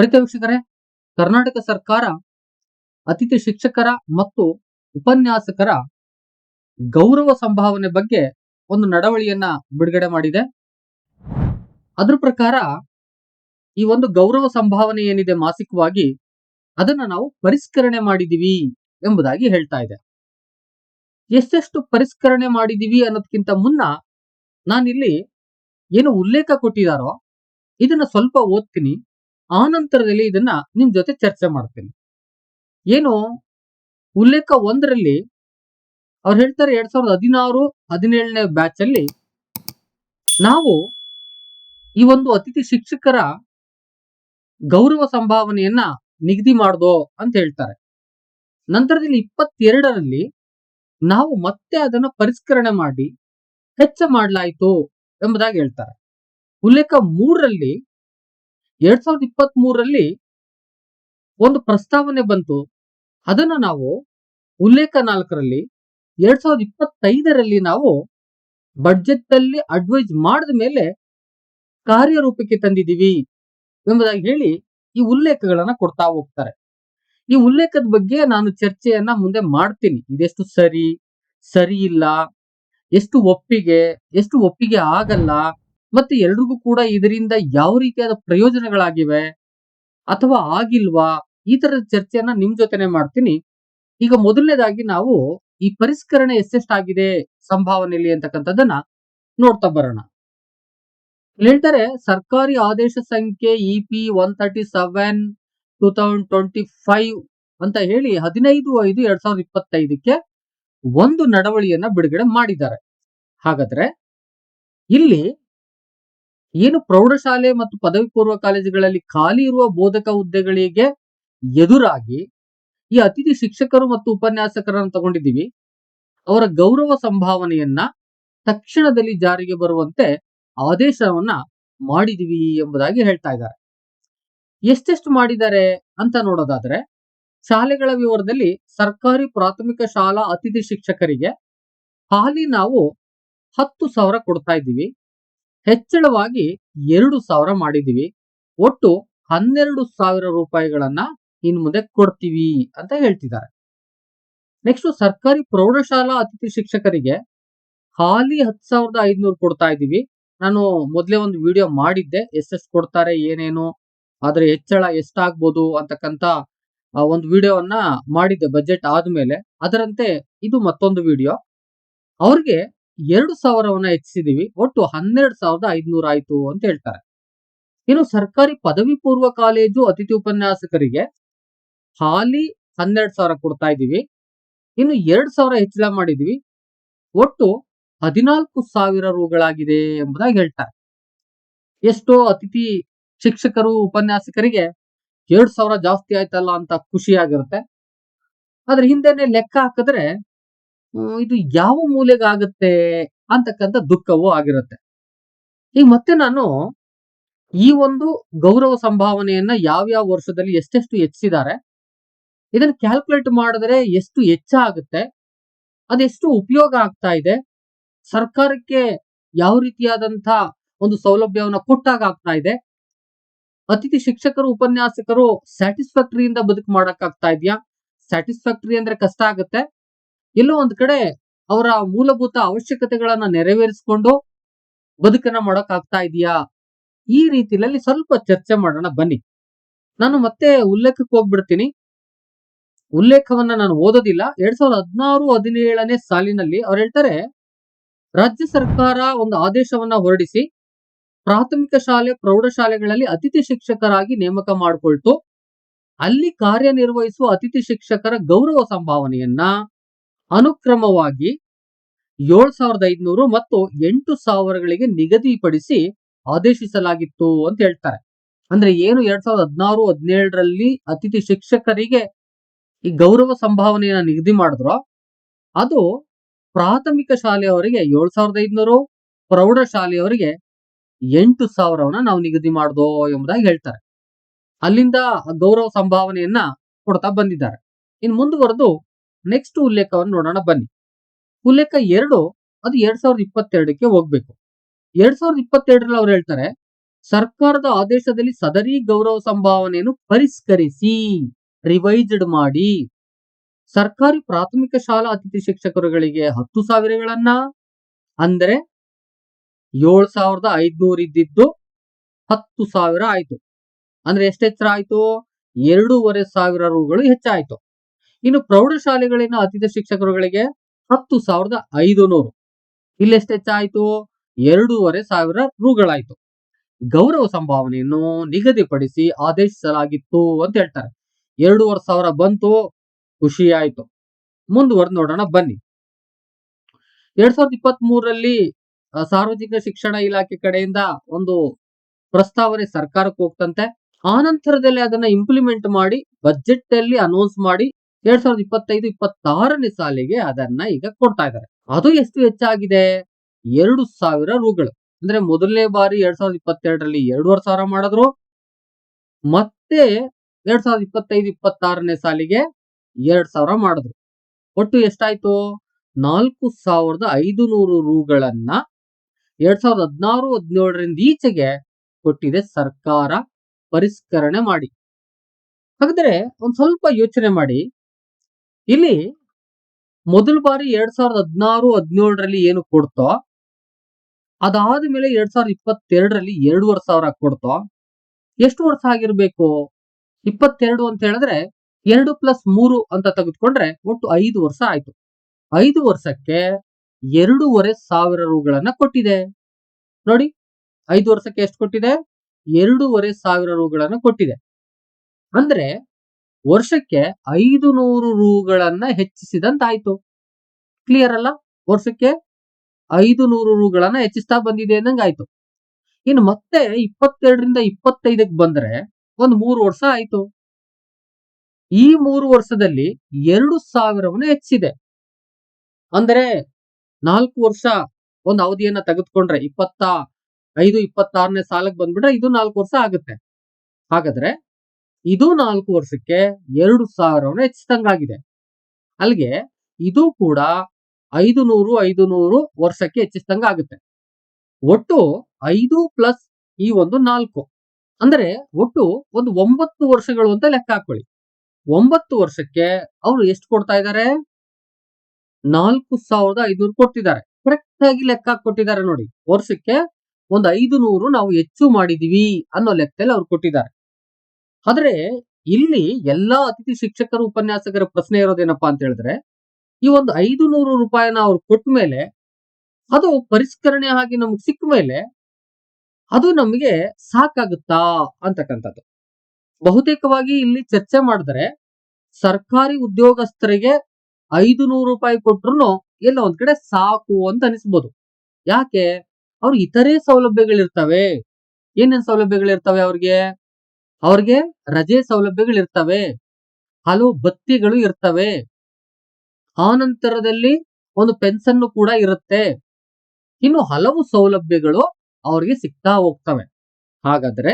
ಪ್ರೀತ ವೀಕ್ಷಕರೇ ಕರ್ನಾಟಕ ಸರ್ಕಾರ ಅತಿಥಿ ಶಿಕ್ಷಕರ ಮತ್ತು ಉಪನ್ಯಾಸಕರ ಗೌರವ ಸಂಭಾವನೆ ಬಗ್ಗೆ ಒಂದು ನಡವಳಿಯನ್ನ ಬಿಡುಗಡೆ ಮಾಡಿದೆ. ಅದ್ರ ಪ್ರಕಾರ ಈ ಒಂದು ಗೌರವ ಸಂಭಾವನೆ ಏನಿದೆ ಮಾಸಿಕವಾಗಿ ಅದನ್ನ ನಾವು ಪರಿಷ್ಕರಣೆ ಮಾಡಿದೀವಿ ಎಂಬುದಾಗಿ ಹೇಳ್ತಾ ಇದೆ. ಎಷ್ಟೆಷ್ಟು ಪರಿಷ್ಕರಣೆ ಮಾಡಿದೀವಿ ಅನ್ನೋದಕ್ಕಿಂತ ಮುನ್ನ ನಾನಿಲ್ಲಿ ಏನು ಉಲ್ಲೇಖ ಕೊಟ್ಟಿದಾರೋ ಇದನ್ನ ಸ್ವಲ್ಪ ಓದ್ತೀನಿ. ಆ ನಂತರದಲ್ಲಿ ಇದನ್ನ ನಿಮ್ ಜೊತೆ ಚರ್ಚೆ ಮಾಡ್ತೇನೆ. ಏನು? ಉಲ್ಲೇಖ ಒಂದರಲ್ಲಿ ಅವ್ರು ಹೇಳ್ತಾರೆ ಎರಡ್ ಸಾವಿರದ ಹದಿನಾರು, ಹದಿನೇಳನೇ ಬ್ಯಾಚ್ ಅಲ್ಲಿ ನಾವು ಈ ಒಂದು ಅತಿಥಿ ಶಿಕ್ಷಕರ ಗೌರವ ಸಂಭಾವನೆಯನ್ನ ನಿಗದಿ ಮಾಡ್ದೋ ಅಂತ ಹೇಳ್ತಾರೆ. ನಂತರದಲ್ಲಿ ಇಪ್ಪತ್ತೆರಡರಲ್ಲಿ ನಾವು ಮತ್ತೆ ಅದನ್ನ ಪರಿಷ್ಕರಣೆ ಮಾಡಿ, ಹೆಚ್ಚ ಮಾಡಲಾಯಿತು ಎಂಬುದಾಗಿ ಹೇಳ್ತಾರೆ. ಉಲ್ಲೇಖ ಮೂರರಲ್ಲಿ ಎರಡ್ ಸಾವಿರದ ಇಪ್ಪತ್ತ್ ಮೂರರಲ್ಲಿ ಒಂದು ಪ್ರಸ್ತಾವನೆ ಬಂತು. ಅದನ್ನ ನಾವು ಉಲ್ಲೇಖ ನಾಲ್ಕರಲ್ಲಿ, ಎರಡ್ ಸಾವಿರದ ಇಪ್ಪತ್ತೈದರಲ್ಲಿ ನಾವು ಬಡ್ಜೆಟ್ ಅಲ್ಲಿ ಅಡ್ವೈಸ್ ಮಾಡಿದ ಮೇಲೆ ಕಾರ್ಯರೂಪಕ್ಕೆ ತಂದಿದ್ದೀವಿ ಎಂಬುದಾಗಿ ಹೇಳಿ ಈ ಉಲ್ಲೇಖಗಳನ್ನ ಕೊಡ್ತಾ ಹೋಗ್ತಾರೆ. ಈ ಉಲ್ಲೇಖದ ಬಗ್ಗೆ ನಾನು ಚರ್ಚೆಯನ್ನ ಮುಂದೆ ಮಾಡ್ತೀನಿ. ಇದೆಷ್ಟು ಸರಿ ಸರಿ ಇಲ್ಲ, ಎಷ್ಟು ಒಪ್ಪಿಗೆ ಎಷ್ಟು ಒಪ್ಪಿಗೆ ಆಗಲ್ಲ ಮತ್ತೆ ಎಲ್ರಿಗೂ ಕೂಡ ಇದರಿಂದ ಯಾವ ರೀತಿಯಾದ ಪ್ರಯೋಜನಗಳಾಗಿವೆ ಅಥವಾ ಆಗಿಲ್ವಾ? ಈ ತರದ ಚರ್ಚೆಯನ್ನ ನಿಮ್ ಜೊತೆನೆ ಮಾಡ್ತೀನಿ. ಈಗ ಮೊದಲನೇದಾಗಿ ನಾವು ಈ ಪರಿಷ್ಕರಣೆ ಎಷ್ಟೆಷ್ಟಾಗಿದೆ ಸಂಭಾವನೆಯಲ್ಲಿ ಅಂತಕ್ಕಂಥದ್ದನ್ನ ನೋಡ್ತಾ ಬರೋಣ. ಹೇಳ್ತಾರೆ ಸರ್ಕಾರಿ ಆದೇಶ ಸಂಖ್ಯೆ E P one thirty seven two thousand twenty five ಅಂತ ಹೇಳಿ ಹದಿನೈದು ಐದು ಎರಡ್ ಸಾವಿರದ ಇಪ್ಪತ್ತೈದಕ್ಕೆ ಒಂದು ನಡವಳಿಯನ್ನ ಬಿಡುಗಡೆ ಮಾಡಿದ್ದಾರೆ. ಹಾಗಾದ್ರೆ ಇಲ್ಲಿ ಏನು ಪ್ರೌಢಶಾಲೆ ಮತ್ತು ಪದವಿ ಪೂರ್ವ ಕಾಲೇಜುಗಳಲ್ಲಿ ಖಾಲಿ ಇರುವ ಬೋಧಕ ಹುದ್ದೆಗಳಿಗೆ ಎದುರಾಗಿ ಈ ಅತಿಥಿ ಶಿಕ್ಷಕರು ಮತ್ತು ಉಪನ್ಯಾಸಕರನ್ನು ತಗೊಂಡಿದ್ದೀವಿ. ಅವರ ಗೌರವ ಸಂಭಾವನೆಯನ್ನ ತಕ್ಷಣದಲ್ಲಿ ಜಾರಿಗೆ ಬರುವಂತೆ ಆದೇಶವನ್ನ ಮಾಡಿದೀವಿ ಎಂಬುದಾಗಿ ಹೇಳ್ತಾ ಇದ್ದಾರೆ. ಎಷ್ಟೆಷ್ಟು ಮಾಡಿದ್ದಾರೆ ಅಂತ ನೋಡೋದಾದ್ರೆ, ಶಾಲೆಗಳ ವಿವರದಲ್ಲಿ ಸರ್ಕಾರಿ ಪ್ರಾಥಮಿಕ ಶಾಲಾ ಅತಿಥಿ ಶಿಕ್ಷಕರಿಗೆ ಹಾಲಿ ನಾವು ಹತ್ತು ಸಾವಿರ ಕೊಡ್ತಾ ಇದ್ದೀವಿ. ಹೆಚ್ಚಳವಾಗಿ ಎರಡು ಸಾವಿರ ಮಾಡಿದೀವಿ ಒಟ್ಟು ಹನ್ನೆರಡು ಸಾವಿರ ರೂಪಾಯಿಗಳನ್ನ ಇನ್ ಮುಂದೆ ಕೊಡ್ತೀವಿ ಅಂತ ಹೇಳ್ತಿದ್ದಾರೆ. ನೆಕ್ಸ್ಟ್ ಸರ್ಕಾರಿ ಪ್ರೌಢಶಾಲಾ ಅತಿಥಿ ಶಿಕ್ಷಕರಿಗೆ ಹಾಲಿ ಹತ್ತು ಸಾವಿರದ ಐದುನೂರು ಕೊಡ್ತಾ ಇದ್ದೀವಿ. ನಾನು ಮೊದಲೇ ಒಂದು ವಿಡಿಯೋ ಮಾಡಿದ್ದೆ. ಎಷ್ಟೆಷ್ಟು ಕೊಡ್ತಾರೆ, ಏನೇನು, ಆದ್ರೆ ಹೆಚ್ಚಳ ಎಷ್ಟಾಗ್ಬೋದು ಅಂತಕ್ಕಂಥ ಒಂದು ವಿಡಿಯೋವನ್ನ ಮಾಡಿದ್ದೆ, ಬಜೆಟ್ ಆದ್ಮೇಲೆ. ಅದರಂತೆ ಇದು ಮತ್ತೊಂದು ವಿಡಿಯೋ. ಅವ್ರಿಗೆ ಎರಡು ಸಾವಿರವನ್ನ ಹೆಚ್ಚಿಸಿದೀವಿ. ಒಟ್ಟು ಹನ್ನೆರಡು ಸಾವಿರದ ಐದ್ನೂರ ಆಯ್ತು ಅಂತ ಹೇಳ್ತಾರೆ. ಇನ್ನು ಸರ್ಕಾರಿ ಪದವಿ ಪೂರ್ವ ಕಾಲೇಜು ಅತಿಥಿ ಉಪನ್ಯಾಸಕರಿಗೆ ಹಾಲಿ ಹನ್ನೆರಡು ಸಾವಿರ ಕೊಡ್ತಾ ಇದ್ದೀವಿ. ಇನ್ನು ಎರಡ್ ಸಾವಿರ ಹೆಚ್ಚಳ ಮಾಡಿದೀವಿ ಒಟ್ಟು ಹದಿನಾಲ್ಕು ಸಾವಿರ ರೂಗಳಾಗಿದೆ ಎಂಬುದಾಗಿ ಹೇಳ್ತಾರೆ. ಎಷ್ಟೋ ಅತಿಥಿ ಶಿಕ್ಷಕರು, ಉಪನ್ಯಾಸಕರಿಗೆ ಎರಡ್ ಸಾವಿರ ಜಾಸ್ತಿ ಆಯ್ತಲ್ಲ ಅಂತ ಖುಷಿಯಾಗಿರುತ್ತೆ. ಆದ್ರೆ ಹಿಂದೆನೆ ಲೆಕ್ಕ ಹಾಕಿದ್ರೆ ಇದು ಯಾವ ಮೂಲೆಗಾಗತ್ತೆ ಅಂತಕ್ಕಂಥ ದುಃಖವೂ ಆಗಿರುತ್ತೆ. ಈಗ ಮತ್ತೆ ನಾನು ಈ ಒಂದು ಗೌರವ ಸಂಭಾವನೆಯನ್ನ ಯಾವ್ಯಾವ ವರ್ಷದಲ್ಲಿ ಎಷ್ಟೆಷ್ಟು ಹೆಚ್ಚಿಸಿದ್ದಾರೆ ಇದನ್ನ ಕ್ಯಾಲ್ಕುಲೇಟ್ ಮಾಡಿದ್ರೆ ಎಷ್ಟು ಹೆಚ್ಚಾಗುತ್ತೆ, ಅದೆಷ್ಟು ಉಪಯೋಗ ಆಗ್ತಾ ಇದೆ, ಸರ್ಕಾರಕ್ಕೆ ಯಾವ ರೀತಿಯಾದಂತ ಒಂದು ಸೌಲಭ್ಯವನ್ನ ಕೊಟ್ಟಾಗ ಆಗ್ತಾ ಇದೆ, ಅತಿಥಿ ಶಿಕ್ಷಕರು, ಉಪನ್ಯಾಸಕರು ಸ್ಯಾಟಿಸ್ಫ್ಯಾಕ್ಟರಿಯಿಂದ ಬದುಕು ಮಾಡಕ್ ಆಗ್ತಾ ಇದೆಯಾ? ಸ್ಯಾಟಿಸ್ಫ್ಯಾಕ್ಟರಿ ಅಂದ್ರೆ ಕಷ್ಟ ಆಗುತ್ತೆ ಎಲ್ಲೋ ಒಂದ್ ಕಡೆ ಅವರ ಮೂಲಭೂತ ಅವಶ್ಯಕತೆಗಳನ್ನ ನೆರವೇರಿಸಿಕೊಂಡು ಬದುಕನ್ನ ಮಾಡಕ್ ಆಗ್ತಾ ಇದೆಯಾ? ಈ ರೀತಿಯಲ್ಲಿ ಸ್ವಲ್ಪ ಚರ್ಚೆ ಮಾಡೋಣ, ಬನ್ನಿ. ನಾನು ಮತ್ತೆ ಉಲ್ಲೇಖಕ್ಕೆ ಹೋಗ್ಬಿಡ್ತೀನಿ. ಉಲ್ಲೇಖವನ್ನ ನಾನು ಓದೋದಿಲ್ಲ. ಎರಡ್ ಸಾವಿರದ ಹದಿನಾರು, ಹದಿನೇಳನೇ ಸಾಲಿನಲ್ಲಿ ಅವ್ರು ಹೇಳ್ತಾರೆ, ರಾಜ್ಯ ಸರ್ಕಾರ ಒಂದು ಆದೇಶವನ್ನ ಹೊರಡಿಸಿ, ಪ್ರಾಥಮಿಕ ಶಾಲೆ, ಪ್ರೌಢಶಾಲೆಗಳಲ್ಲಿ ಅತಿಥಿ ಶಿಕ್ಷಕರಾಗಿ ನೇಮಕ ಮಾಡಿಕೊಳ್ತು. ಅಲ್ಲಿ ಕಾರ್ಯನಿರ್ವಹಿಸುವ ಅತಿಥಿ ಶಿಕ್ಷಕರ ಗೌರವ ಸಂಭಾವನೆಯನ್ನ ಅನುಕ್ರಮವಾಗಿ ಏಳ್ ಸಾವಿರದ ಐದ್ನೂರು ಮತ್ತು ಎಂಟು ಸಾವಿರಗಳಿಗೆ ನಿಗದಿಪಡಿಸಿ ಆದೇಶಿಸಲಾಗಿತ್ತು ಅಂತ ಹೇಳ್ತಾರೆ. ಅಂದ್ರೆ ಏನು ಎರಡ್ ಸಾವಿರದ ಹದಿನಾರು, ಹದಿನೇಳರಲ್ಲಿ ಅತಿಥಿ ಶಿಕ್ಷಕರಿಗೆ ಈ ಗೌರವ ಸಂಭಾವನೆಯನ್ನ ನಿಗದಿ ಮಾಡಿದ್ರು, ಅದು ಪ್ರಾಥಮಿಕ ಶಾಲೆಯವರಿಗೆ ಏಳು ಸಾವಿರದ ಐದುನೂರು, ಪ್ರೌಢ ಶಾಲೆಯವರಿಗೆ ಎಂಟು ಸಾವಿರವನ್ನ ನಾವು ನಿಗದಿ ಮಾಡ್ದೋ ಎಂಬುದಾಗಿ ಹೇಳ್ತಾರೆ. ಅಲ್ಲಿಂದ ಗೌರವ ಸಂಭಾವನೆಯನ್ನ ಕೊಡ್ತಾ ಬಂದಿದ್ದಾರೆ. ಇನ್ ಮುಂದುವರೆದು ನೆಕ್ಸ್ಟ್ ಉಲ್ಲೇಖವನ್ನು ನೋಡೋಣ, ಬನ್ನಿ. ಉಲ್ಲೇಖ ಎರಡು, ಅದು ಎರಡ್ ಸಾವಿರದ ಇಪ್ಪತ್ತೆರಡಕ್ಕೆ ಹೋಗ್ಬೇಕು. ಎರಡ್ ಸಾವಿರದ ಇಪ್ಪತ್ತೆರಡರಲ್ಲಿ ಅವ್ರು ಹೇಳ್ತಾರೆ, ಸರ್ಕಾರದ ಆದೇಶದಲ್ಲಿ ಸದರಿ ಗೌರವ ಸಂಭಾವನೆಯನ್ನು ಪರಿಷ್ಕರಿಸಿ ರಿವೈಸ್ಡ್ ಮಾಡಿ. ಸರ್ಕಾರಿ ಪ್ರಾಥಮಿಕ ಶಾಲಾ ಅತಿಥಿ ಶಿಕ್ಷಕರುಗಳಿಗೆ ಹತ್ತು ಸಾವಿರಗಳನ್ನ, ಅಂದ್ರೆ ಏಳ್ ಸಾವಿರದ ಐದ್ನೂರ ಇದ್ದಿದ್ದು ಹತ್ತು ಸಾವಿರ ಆಯ್ತು. ಅಂದ್ರೆ ಎಷ್ಟು ಹೆಚ್ಚರ ಆಯ್ತು? ಎರಡೂವರೆ ಸಾವಿರ ರೂಗಳು ಹೆಚ್ಚಾಯ್ತು. ಇನ್ನು ಪ್ರೌಢಶಾಲೆಗಳಿನ ಅತಿಥಿ ಶಿಕ್ಷಕರುಗಳಿಗೆ ಹತ್ತು ಸಾವಿರದ ಐದು ನೂರು ಇಲ್ಲಿ ಎಷ್ಟು ಹೆಚ್ಚಾಯ್ತು? ಎರಡೂವರೆ ಸಾವಿರ ರುಗಳಾಯ್ತು. ಗೌರವ ಸಂಭಾವನೆಯನ್ನು ನಿಗದಿಪಡಿಸಿ ಆದೇಶಿಸಲಾಗಿತ್ತು ಅಂತ ಹೇಳ್ತಾರೆ. ಎರಡೂವರೆ ಸಾವಿರ ಬಂತು ಖುಷಿ ಆಯ್ತು ಮುಂದುವರೆದು ನೋಡೋಣ, ಬನ್ನಿ. ಎರಡ್ ಸಾವಿರದ ಇಪ್ಪತ್ತ್ ಮೂರರಲ್ಲಿ ಸಾರ್ವಜನಿಕ ಶಿಕ್ಷಣ ಇಲಾಖೆ ಕಡೆಯಿಂದ ಒಂದು ಪ್ರಸ್ತಾವನೆ ಸರ್ಕಾರಕ್ಕೆ ಹೋಗ್ತಂತೆ. ಆ ನಂತರದಲ್ಲಿ ಅದನ್ನ ಇಂಪ್ಲಿಮೆಂಟ್ ಮಾಡಿ ಬಜೆಟ್ ಅಲ್ಲಿ ಅನೌನ್ಸ್ ಮಾಡಿ ಎರಡ್ ಸಾವಿರದ ಇಪ್ಪತ್ತೈದು, ಇಪ್ಪತ್ತಾರನೇ ಸಾಲಿಗೆ ಅದನ್ನ ಈಗ ಕೊಡ್ತಾ ಇದ್ದಾರೆ. ಅದು ಎಷ್ಟು ಹೆಚ್ಚಾಗಿದೆ? ಎರಡು ಸಾವಿರ ರೂಗಳು. ಅಂದ್ರೆ ಮೊದಲನೇ ಬಾರಿ ಎರಡ್ ಸಾವಿರದ ಇಪ್ಪತ್ತೆರಡರಲ್ಲಿ ಎರಡೂವರೆ ಸಾವಿರ ಮಾಡಿದ್ರು. ಮತ್ತೆ ಎರಡ್ ಸಾವಿರದ ಇಪ್ಪತ್ತೈದು, ಇಪ್ಪತ್ತಾರನೇ ಸಾಲಿಗೆ ಎರಡ್ ಸಾವಿರ ಮಾಡಿದ್ರು. ಒಟ್ಟು ಎಷ್ಟಾಯ್ತು? ನಾಲ್ಕು ಸಾವಿರದ ಐದು ನೂರು ರೂಗಳನ್ನ ಎರಡ್ ಸಾವಿರದ ಹದಿನಾರು, ಹದಿನೇಳರಿಂದ ಈಚೆಗೆ ಕೊಟ್ಟಿದೆ ಸರ್ಕಾರ. ಪರಿಷ್ಕರಣೆ ಮಾಡಿ. ಹಾಗಾದ್ರೆ ಒಂದ್ ಸ್ವಲ್ಪ ಯೋಚನೆ ಮಾಡಿ. ಇಲ್ಲಿ ಮೊದಲ ಬಾರಿ ಎರಡ್ ಸಾವಿರದ ಹದಿನಾರು, ಹದಿನೇಳರಲ್ಲಿ ಏನು ಕೊಡ್ತೋ, ಅದಾದ ಮೇಲೆ ಎರಡ್ ಸಾವಿರದ ಇಪ್ಪತ್ತೆರಡರಲ್ಲಿ ಎರಡೂವರೆ ಸಾವಿರ ಕೊಡ್ತೋ, ಎಷ್ಟು ವರ್ಷ ಆಗಿರ್ಬೇಕು? ಇಪ್ಪತ್ತೆರಡು ಅಂತ ಹೇಳಿದ್ರೆ ಎರಡು ಪ್ಲಸ್ ಮೂರು ಅಂತ ತೆಗೆದುಕೊಂಡ್ರೆ ಒಟ್ಟು ಐದು ವರ್ಷ ಆಯ್ತು. ಐದು ವರ್ಷಕ್ಕೆ ಎರಡೂವರೆ ಸಾವಿರ ರೂಗಳನ್ನ ಕೊಟ್ಟಿದೆ. ನೋಡಿ, ಐದು ವರ್ಷಕ್ಕೆ ಎಷ್ಟು ಕೊಟ್ಟಿದೆ? ಎರಡೂವರೆ ಸಾವಿರ ರೂಗಳನ್ನ ಕೊಟ್ಟಿದೆ. ಅಂದ್ರೆ ವರ್ಷಕ್ಕೆ ಐದು ನೂರು ರುಗಳನ್ನ ಹೆಚ್ಚಿಸಿದಂತಾಯ್ತು. ಕ್ಲಿಯರ್ ಅಲ್ಲ? ವರ್ಷಕ್ಕೆ ಐದು ನೂರು ರುಗಳನ್ನ ಹೆಚ್ಚಿಸ್ತಾ ಬಂದಿದೆ ಅಂದಂಗಾಯ್ತು ಇನ್ನು ಮತ್ತೆ ಇಪ್ಪತ್ತೆರಡರಿಂದ ಇಪ್ಪತ್ತೈದಕ್ಕೆ ಬಂದ್ರೆ ಒಂದು ಮೂರು ವರ್ಷ ಆಯ್ತು. ಈ ಮೂರು ವರ್ಷದಲ್ಲಿ ಎರಡು ಸಾವಿರವನ್ನು ಹೆಚ್ಚಿದೆ ಅಂದ್ರೆ ನಾಲ್ಕು ವರ್ಷ ಒಂದು ಅವಧಿಯನ್ನ ತೆಗೆದುಕೊಂಡ್ರೆ ಇಪ್ಪತ್ತ, ಐದು ಇಪ್ಪತ್ತಾರನೇ ಸಾಲಕ್ಕೆ ಬಂದ್ಬಿಟ್ರೆ ಇದು ನಾಲ್ಕು ವರ್ಷ ಆಗುತ್ತೆ. ಹಾಗಾದ್ರೆ ಇದು ನಾಲ್ಕು ವರ್ಷಕ್ಕೆ ಎರಡು ಸಾವಿರವನ್ನು ಹೆಚ್ಚಿಸಿದಂಗಾಗಿದೆ. ಅಲ್ಲಿಗೆ ಇದು ಕೂಡ ಐದು ನೂರು ಐದು ನೂರು ವರ್ಷಕ್ಕೆ ಹೆಚ್ಚಿಸಿದಂಗ ಆಗುತ್ತೆ ಒಟ್ಟು ಐದು ಪ್ಲಸ್ ಈ ಒಂದು ನಾಲ್ಕು. ಅಂದ್ರೆ ಒಟ್ಟು ಒಂದು ಒಂಬತ್ತು ವರ್ಷಗಳು ಅಂತ ಲೆಕ್ಕ ಹಾಕೊಳ್ಳಿ. ಒಂಬತ್ತು ವರ್ಷಕ್ಕೆ ಅವರು ಎಷ್ಟು ಕೊಡ್ತಾ ಇದ್ದಾರೆ? ನಾಲ್ಕು ಸಾವಿರದ ಐದುನೂರು ಕೊಟ್ಟಿದ್ದಾರೆ. ಕರೆಕ್ಟ್ ಆಗಿ ಲೆಕ್ಕ ಕೊಟ್ಟಿದ್ದಾರೆ ನೋಡಿ. ವರ್ಷಕ್ಕೆ ಒಂದು ಐದು ನೂರು ನಾವು ಹೆಚ್ಚು ಮಾಡಿದೀವಿ ಅನ್ನೋ ಲೆಕ್ಕದಲ್ಲಿ ಅವ್ರು ಕೊಟ್ಟಿದ್ದಾರೆ. ಆದ್ರೆ ಇಲ್ಲಿ ಎಲ್ಲಾ ಅತಿಥಿ ಶಿಕ್ಷಕರು, ಉಪನ್ಯಾಸಕರ ಪ್ರಶ್ನೆ ಇರೋದೇನಪ್ಪಾ ಅಂತ ಹೇಳಿದ್ರೆ, ಈ ಒಂದು ಐದು ನೂರು ರೂಪಾಯಿನ ಅವ್ರು ಕೊಟ್ಟ ಮೇಲೆ ಅದು ಪರಿಷ್ಕರಣೆ ಆಗಿ ನಮ್ಗೆ ಸಿಕ್ಕ ಮೇಲೆ ಅದು ನಮಗೆ ಸಾಕಾಗುತ್ತಾ ಅಂತಕ್ಕಂಥದ್ದು. ಬಹುತೇಕವಾಗಿ ಇಲ್ಲಿ ಚರ್ಚೆ ಮಾಡಿದ್ರೆ ಸರ್ಕಾರಿ ಉದ್ಯೋಗಸ್ಥರಿಗೆ ಐದು ನೂರು ರೂಪಾಯಿ ಕೊಟ್ರು ಎಲ್ಲ ಒಂದ್ ಕಡೆ ಸಾಕು ಅಂತ ಅನಿಸ್ಬೋದು. ಯಾಕೆ? ಅವ್ರು ಇತರೆ ಸೌಲಭ್ಯಗಳಿರ್ತವೆ. ಏನೇನ್ ಸೌಲಭ್ಯಗಳಿರ್ತವೆ ಅವ್ರಿಗೆ? ಅವ್ರಿಗೆ ರಜೆ ಸೌಲಭ್ಯಗಳಿರ್ತವೆ. ಹಲವು ಬತ್ತಿಗಳು ಇರ್ತವೆ. ಆನಂತರದಲ್ಲಿ ಒಂದು ಪೆನ್ಷನ್ ಕೂಡ ಇರುತ್ತೆ. ಇನ್ನು ಹಲವು ಸೌಲಭ್ಯಗಳು ಅವ್ರಿಗೆ ಸಿಗ್ತಾ ಹೋಗ್ತವೆ. ಹಾಗಾದ್ರೆ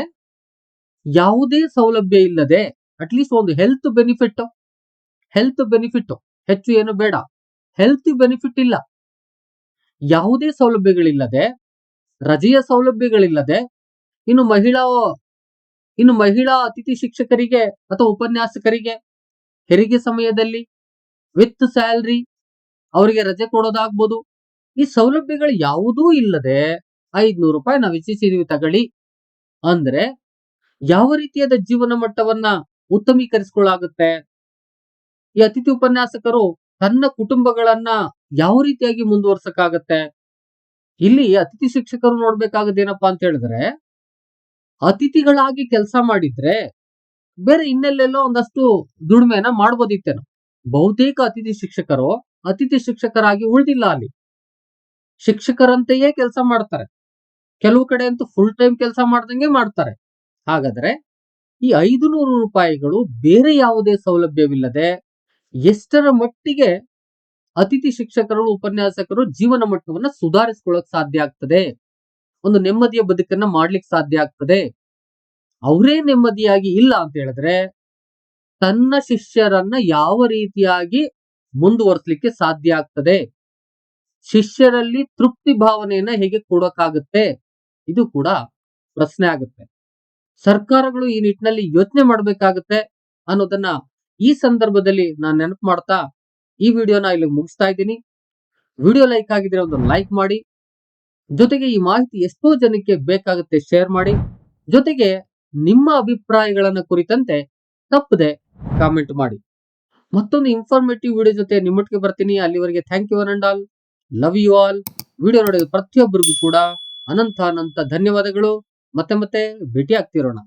ಯಾವುದೇ ಸೌಲಭ್ಯ ಇಲ್ಲದೆ ಅಟ್ಲೀಸ್ಟ್ ಒಂದು ಹೆಲ್ತ್ ಬೆನಿಫಿಟ್ ಹೆಲ್ತ್ ಬೆನಿಫಿಟ್ ಹೆಚ್ಚು ಏನು ಬೇಡ. ಹೆಲ್ತ್ ಬೆನಿಫಿಟ್ ಇಲ್ಲ. ಯಾವುದೇ ಸೌಲಭ್ಯಗಳಿಲ್ಲದೆ, ರಜೆಯ ಸೌಲಭ್ಯಗಳಿಲ್ಲದೆ ಇನ್ನು ಮಹಿಳಾ ಇನ್ನು ಮಹಿಳಾ ಅತಿಥಿ ಶಿಕ್ಷಕರಿಗೆ ಅಥವಾ ಉಪನ್ಯಾಸಕರಿಗೆ ಹೆರಿಗೆ ಸಮಯದಲ್ಲಿ ವಿತ್ ಸ್ಯಾಲ್ರಿ ಅವರಿಗೆ ರಜೆ ಕೊಡೋದಾಗ್ಬೋದು. ಈ ಸೌಲಭ್ಯಗಳು ಯಾವುದೂ ಇಲ್ಲದೆ ಐದ್ನೂರು ರೂಪಾಯಿ ನಾವು ಹೆಚ್ಚಿಸಿದೀವಿ ತಗೊಳ್ಳಿ. ಅಂದ್ರೆ ಯಾವ ರೀತಿಯಾದ ಜೀವನ ಮಟ್ಟವನ್ನ ಉತ್ತಮೀಕರಿಸಿಕೊಳ್ಳಾಗುತ್ತೆ? ಈ ಅತಿಥಿ ಉಪನ್ಯಾಸಕರು ತನ್ನ ಕುಟುಂಬಗಳನ್ನ ಯಾವ ರೀತಿಯಾಗಿ ಮುಂದುವರ್ಸಕ್ಕಾಗತ್ತೆ? ಇಲ್ಲಿ ಅತಿಥಿ ಶಿಕ್ಷಕರು ನೋಡ್ಬೇಕಾಗದೇನಪ್ಪಾ ಅಂತ ಹೇಳಿದ್ರೆ ಅತಿಥಿಗಳಾಗಿ ಕೆಲಸ ಮಾಡಿದ್ರೆ ಬೇರೆ ಇನ್ನೆಲ್ಲೆಲ್ಲೋ ಒಂದಷ್ಟು ದುಡಿಮೆನ ಮಾಡ್ಬೋದಿತ್ತೇನೋ. ಬಹುತೇಕ ಅತಿಥಿ ಶಿಕ್ಷಕರು ಅತಿಥಿ ಶಿಕ್ಷಕರಾಗಿ ಉಳಿದಿಲ್ಲ ಅಲ್ಲಿ. ಶಿಕ್ಷಕರಂತೆಯೇ ಕೆಲಸ ಮಾಡ್ತಾರೆ. ಕೆಲವು ಕಡೆ ಅಂತೂ ಫುಲ್ ಟೈಮ್ ಕೆಲಸ ಮಾಡ್ದಂಗೆ ಮಾಡ್ತಾರೆ. ಹಾಗಾದ್ರೆ ಈ ಐದು ನೂರು ರೂಪಾಯಿಗಳು ಬೇರೆ ಯಾವುದೇ ಸೌಲಭ್ಯವಿಲ್ಲದೆ ಎಷ್ಟರ ಮಟ್ಟಿಗೆ ಅತಿಥಿ ಶಿಕ್ಷಕರು, ಉಪನ್ಯಾಸಕರು ಜೀವನ ಮಟ್ಟವನ್ನ ಸುಧಾರಿಸ್ಕೊಳ್ಳಕ್ ಸಾಧ್ಯ ಆಗ್ತದೆ? ಒಂದು ನೆಮ್ಮದಿಯ ಬದುಕನ್ನ ಮಾಡ್ಲಿಕ್ಕೆ ಸಾಧ್ಯ ಆಗ್ತದೆ. ಅವರೇ ನೆಮ್ಮದಿಯಾಗಿ ಇಲ್ಲ ಅಂತ ಹೇಳಿದ್ರೆ ತನ್ನ ಶಿಷ್ಯರನ್ನ ಯಾವ ರೀತಿಯಾಗಿ ಮುಂದುವರಿಸಲಿಕ್ಕೆ ಸಾಧ್ಯ ಆಗ್ತದೆ? ಶಿಷ್ಯರಲ್ಲಿ ತೃಪ್ತಿ ಭಾವನೆಯನ್ನ ಹೇಗೆ ಕೊಡೋಕ್ಕಾಗುತ್ತೆ ಇದು ಕೂಡ ಪ್ರಶ್ನೆ ಆಗುತ್ತೆ. ಸರ್ಕಾರಗಳು ಈ ನಿಟ್ಟಿನಲ್ಲಿ ಯೋಚನೆ ಮಾಡಬೇಕಾಗುತ್ತೆ ಅನ್ನೋದನ್ನ ಈ ಸಂದರ್ಭದಲ್ಲಿ ನಾನು ನೆನಪು ಮಾಡ್ತಾ ಈ ವಿಡಿಯೋನ ಇಲ್ಲಿ ಮುಗಿಸ್ತಾ ಇದ್ದೀನಿ. ವಿಡಿಯೋ ಲೈಕ್ ಆಗಿದ್ರೆ ಒಂದು ಲೈಕ್ ಮಾಡಿ ಜೊತೆಗೆ ಈ ಮಾಹಿತಿ ಎಷ್ಟೋ ಜನಕ್ಕೆ ಬೇಕಾಗುತ್ತೆ ಶೇರ್ ಮಾಡಿ. ಜೊತೆಗೆ ನಿಮ್ಮ ಅಭಿಪ್ರಾಯಗಳನ್ನ ಕುರಿತಂತೆ ತಪ್ಪದೆ ಕಾಮೆಂಟ್ ಮಾಡಿ. ಮತ್ತೊಂದು ಇನ್ಫಾರ್ಮೇಟಿವ್ ವಿಡಿಯೋ ಜೊತೆ ನಿಮ್ಮೊಟ್ಟಿಗೆ ಬರ್ತೀನಿ. ಅಲ್ಲಿವರೆಗೆ thank you and all love you all video ನೋಡಿದ ಪ್ರತಿಯೊಬ್ಬರಿಗೂ ಕೂಡ ಅನಂತ ಅನಂತ ಧನ್ಯವಾದಗಳು. ಮತ್ತೆ ಮತ್ತೆ ಭೇಟಿ ಆಗ್ತಿರೋಣ